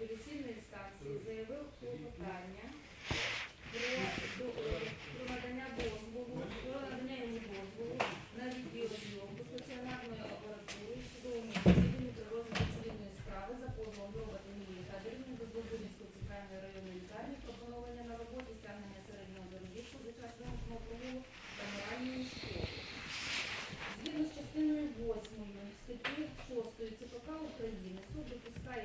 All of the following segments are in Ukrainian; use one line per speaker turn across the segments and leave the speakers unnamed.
апеляційної станції заявив клопотання про, е, про надання дозволу, про надання йому дозволу на відділ зйомку стаціонарної апаратури в судовому засіданні при розгляді цивільної справи за позовом дрова Данії
Кадирівни до Бобринської центральної районної
лікарні пропонування
на
роботі стягнення середнього заробітку за час вимушеного прогулу та моральної школи. Згідно з
частиною 8 статті 6 ЦПК України суд допускає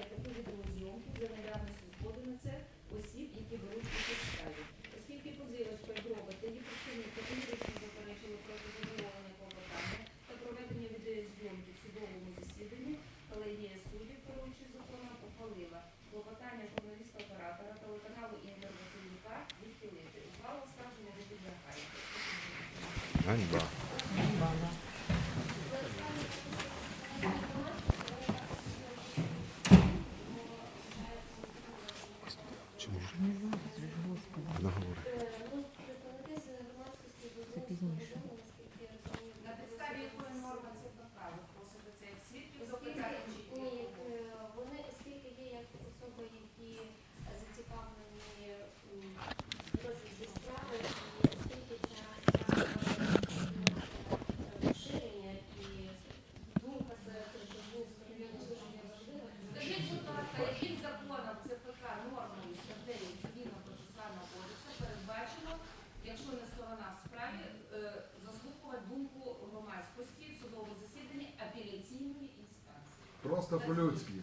просто по-людськи.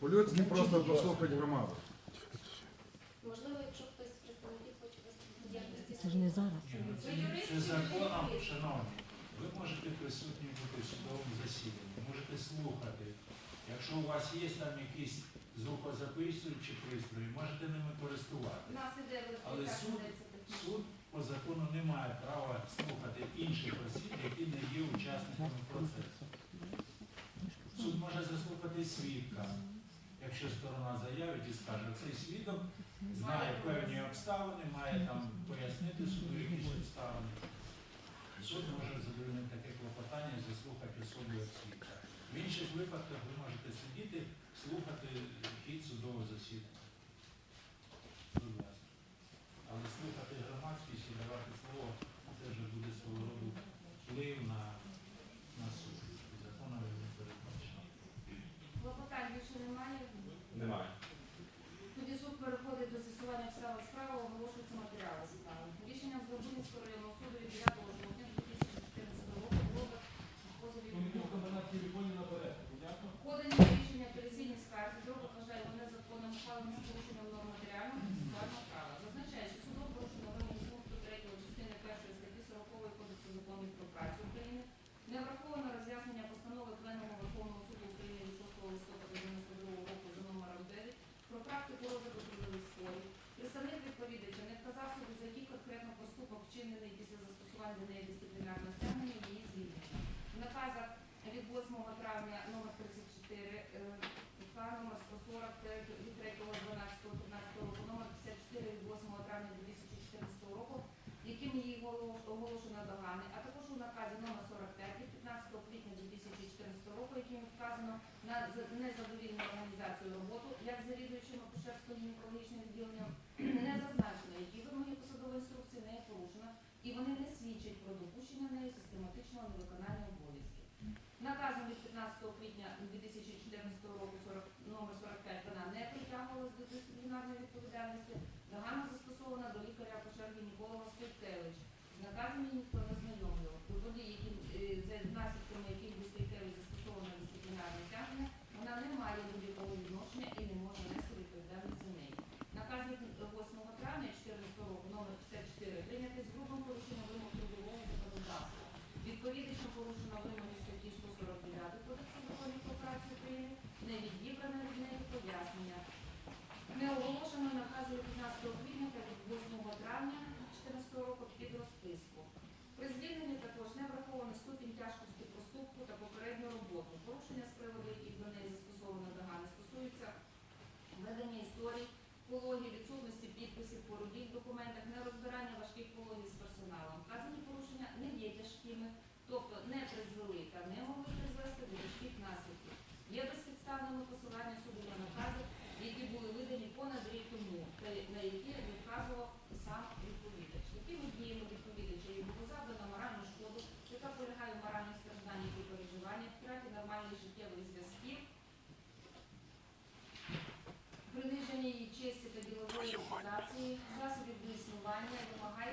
По-людськи ну, просто послухати громаду.
Можливо, якщо хтось з представників хоче виступити діяльності.
Це ж не зараз.
Це законом, шановні. Ви можете присутні бути в судовому засіданні, можете слухати. Якщо у вас є там якісь звукозаписуючі пристрої, можете ними
користувати.
Але суд, суд по закону не має права слухати інших осіб, які не є учасниками процесу суд може заслухати свідка, якщо сторона заявить і скаже, цей свідок знає певні обставини, має там пояснити суду якісь обставини. Суд може задовольнити таке клопотання і заслухати особу як свідка. В інших випадках ви можете сидіти, слухати хід судового засідання. Будь ласка. Але слухати громадськість і давати слово, це вже буде свого роду вплив на...
sobre скаржено на незадовільну організацію роботу, як завідуючим Акушерським гінекологічним відділенням, не зазначено, які вимоги посадової інструкції не порушена і вони не які в однієму відповідача йому позадана моральну шкоду, яка полягає в моральних стражданнях і переживаннях, втраті нормальних життєвих зв'язків, приниження її честі та ділової репутації, засобів до існування вимагає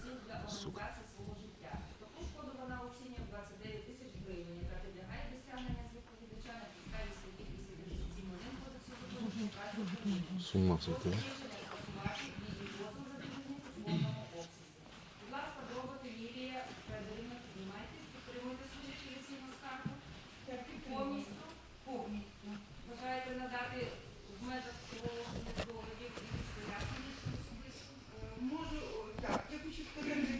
усіх
для організації свого життя. Таку шкоду вона оцінює 29 тисяч гривень, яка підлягає досягнення з відповідача на підставі статті 87 кодексу закону праці Сума Повністю. Повністю. Бажаєте надати в межах оголошення доводів і пояснення?
Е, Можу, так, я хочу сказати,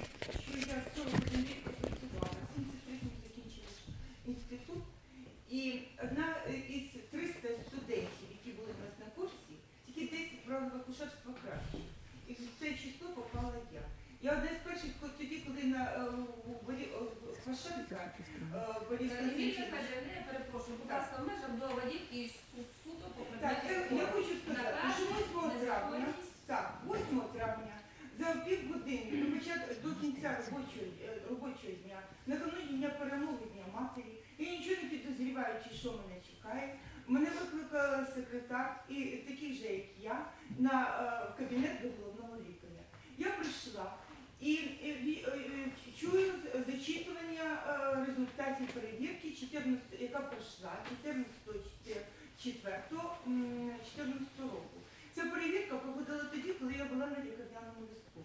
що я 41 рік працювала, 73 закінчила інститут, і одна е, із 300 студентів, які були у нас на курсі, тільки 10 брали в акушерство краще. І в це число попала я. Я одна з перших, тоді, коли на е, у
будь ласка, в межах доводів і су- суто по
Так, я,
предмету
хочу сказати, що 8 травня, так, 8 травня за півгодини до початку до кінця робочого, е, робочого дня, накануні дня перемоги Дня матері, я нічого не підозріваючи, що мене чекає. Мене викликала секретар і такий же, як я, на е, в кабінет до головного лікаря. Я прийшла і, е, ві- е, е, чую зачитування е, результатів перевірки, 14, яка пройшла 14 4 14 року. Ця перевірка проходила тоді, коли я була на лікарняному листку.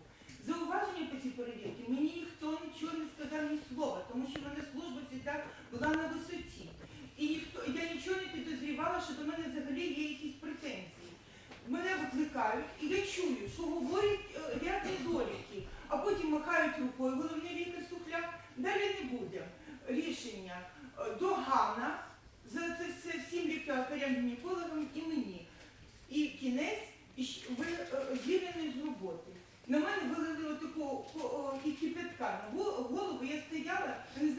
Зауваження по цій перевірці мені ніхто нічого не сказав ні слова, тому що в мене служба завжди була на висоті. І ніхто, я нічого не підозрівала, що до мене взагалі є якісь претензії. Мене викликають, і я чую, що говорять е, ряд недоліків, а потім махають рукою головний лікар Сухляк. Далі не буде рішення е, догана за це все всім лікарям, гінекологам і мені. І кінець, і щ- ви е, звільнені з роботи. На мене вилили таку і кипятка на го- голову, я стояла, я не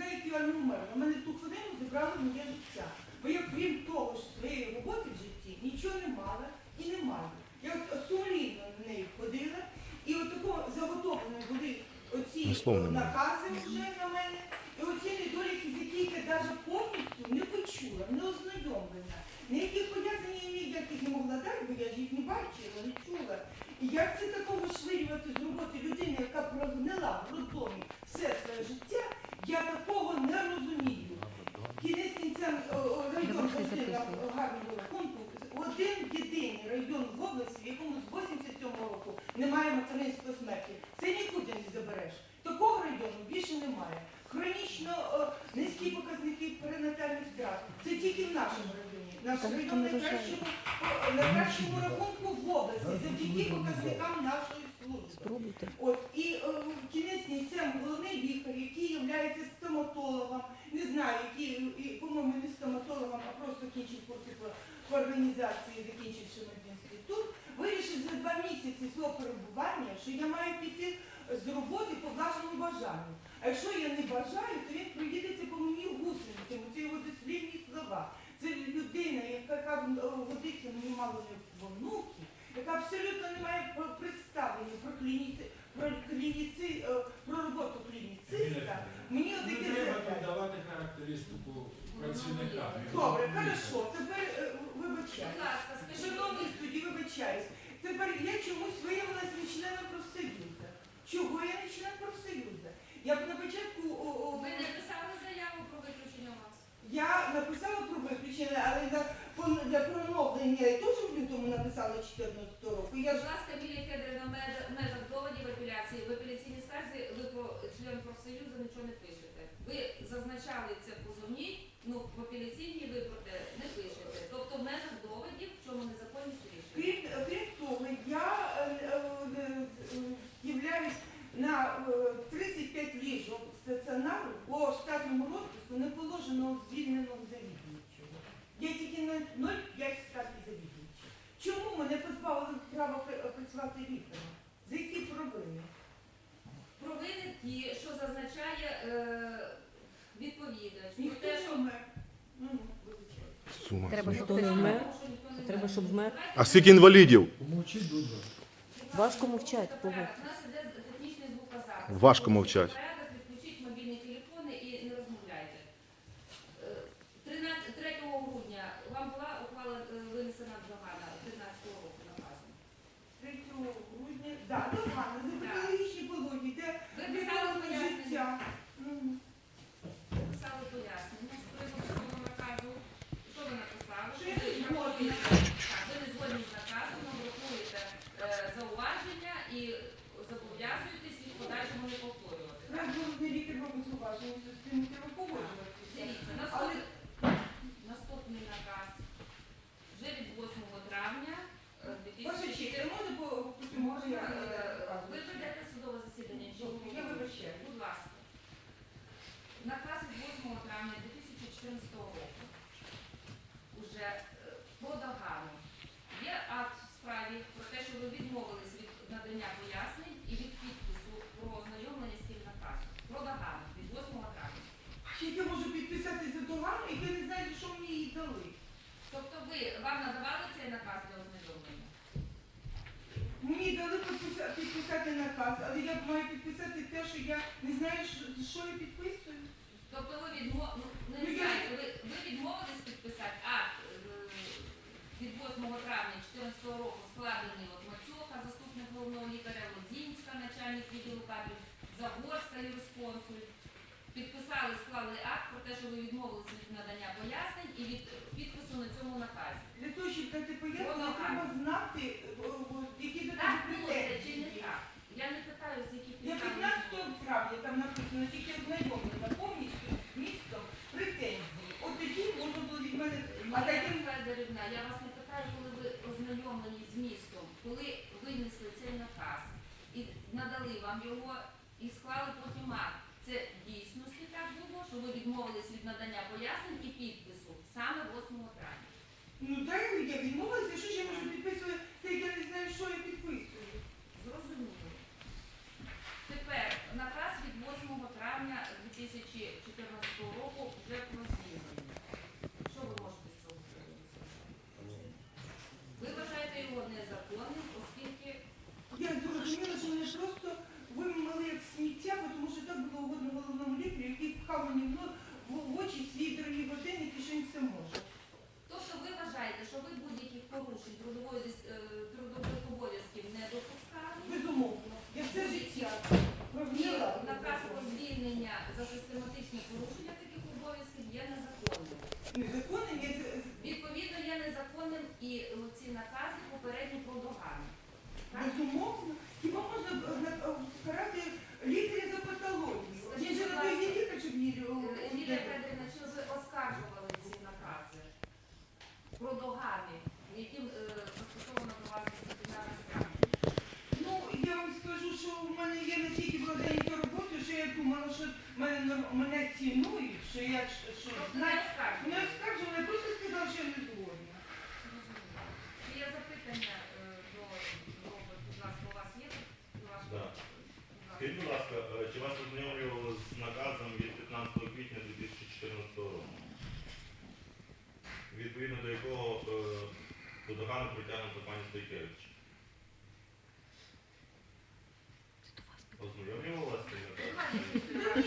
На мене ту хвилину забрали моє життя. Бо я крім того ж своєї роботи в житті нічого не мала і не маю. Я от сумлінно на неї ходила, і от такого заготовлені були оці е, накази вже на мене, і оці недоліки, з яких я навіть повністю не почула, не ознайомлена. Ніяких пояснень я ніяких не могла дати, бо я ж їх не бачила, не чула. І як це такого вишвирювати з роботи людини, яка прогнила в роддомі все своє життя, я такого не розумію. Кінець кінцем о, о, район завжди на гарному рахунку. Один єдиний район в області, в якому з 87 року немає материнської смерті. Це нікуди не забереш. Такого району більше немає. Хронічно о, низькі показники перинатальних втрат. Це тільки в нашому районі. Наш район на кращому, о, на кращому рахунку в області, завдяки показникам нашої служби. От і е, кінець кінцем головний лікар, який є стоматологом, не знаю, який, по-моєму, не стоматологом, а просто кінчив курси по організації, закінчивши медінститут, вирішив за два місяці свого перебування, що я маю піти з роботи по власному бажанню. А якщо я не бажаю, то він проїдеться по мені гусеницям. Це його дослівні слова. Це людина, яка е, годиться мені мало не в внуки, яка абсолютно не має клініці, про клініці, е, про роботу клініциста. Мені
Не
отаке
треба піддавати характеристику працівника.
Добре, хорошо, тепер е, вибачаю.
Будь ласка, скажіть.
Судді, вибачаюсь. Тепер я чомусь виявилася не членом профсоюзу. Чого я не член профсоюзу? Я б на початку о, о,
Ви не писали заяву про виключення вас?
я написала про виключення, але на, для проновлення я теж в лютому написала 14 року. Я ж
Будь ласка, Мілія Федорівна, в межах- в межах доводів апеляції, в апеляційній скарзі ви про член профсоюзу нічого не пишете. Ви зазначали це в позовній, ну в апеляційній ви про те не пишете. Тобто в межах доводів, в чому незаконність рішення.
Крім, крім того, я е, е, е, являюсь на е, 35 ліжок стаціонару по штатному розпису не положено звільненого завідуючого. Я тільки на 0,5 штатів завідуючого. Чому мене позбавили права пр- працювати лікарем? За які провини?
Провини ті, що зазначає е, відповідач. Про
Ніхто
те,
не
що
вмер. Ну, ну, вибачайте.
С ума
Треба, щоб хто не вмер. Треба, щоб вмер.
А скільки інвалідів?
Важко мовчать.
Важко мовчать.
就是今今儿不 Підписали, склали акт про те, що ви відмовилися від надання пояснень і від підпису на цьому наказі.
Для того, щоб дати пояснення,
Воно
треба знати, о, о, які до
Так було це чи не
претензії.
так? Я не питаю, з яких
Я
підстав.
15 травня там написано, тільки ознайомлена повністю з містом претензії. От тоді можна було від мене, а
Марія
таким
Федорівна, я вас не питаю, коли ви ознайомлені з містом, коли винесли цей наказ і надали вам його і склали потім акт. Це в дійсності так було, що ви відмовились від надання пояснень і підпису саме 8 травня.
Ну дай я відмовилася, що ж я можу підписувати, та я не знаю, що я підписую.
Зрозуміло. Тепер наказ від 8 травня 2014 року вже про звільнення. Що ви можете з цього приводу сказати? Ви вважаєте його незаконним, оскільки
Я зрозуміла, що мене просто вимили як сміття, тому що так було угодно головному лікарю, який пхав мені в нос- в в очі свій дорогі годинник і що він все може.
Тобто ви вважаєте, що ви будь-яких порушень трудової дис- е, трудових обов'язків не допускали?
Безумовно. Я все життя
І
провела.
наказ про звільнення за систематичне порушення таких обов'язків є незаконним.
є
Відповідно, є незаконним і ці накази попередні про догану.
Безумовно. Хіба можна е, на- е, карати лікаря за патологію? Він же на той є лікар, щоб її
Е, Емілія Федорівна, чи ви оскаржували ці накази про догани, яким е, застосовано до вас дисциплінарне стягнення?
Ну, я вам скажу, що в мене є настільки благодійні роботи, що я думала, що мене, норм- мене цінують, що я що
Тобто не
знаю.
оскаржували?
Не оскаржувала, я просто сказала, що я не згодна.
Чи є запитання е, до, до, будь ласка, у вас є до вашого?
Да.
Будь ласка.
Скажіть, будь ласка, е, чи вас ознайомлювали з наказом від 15 квітня 2014 року? Відповідно до якого е, до догану притягнуто пані Стойкевич? Ознайомлювали вас з цим наказом?
Та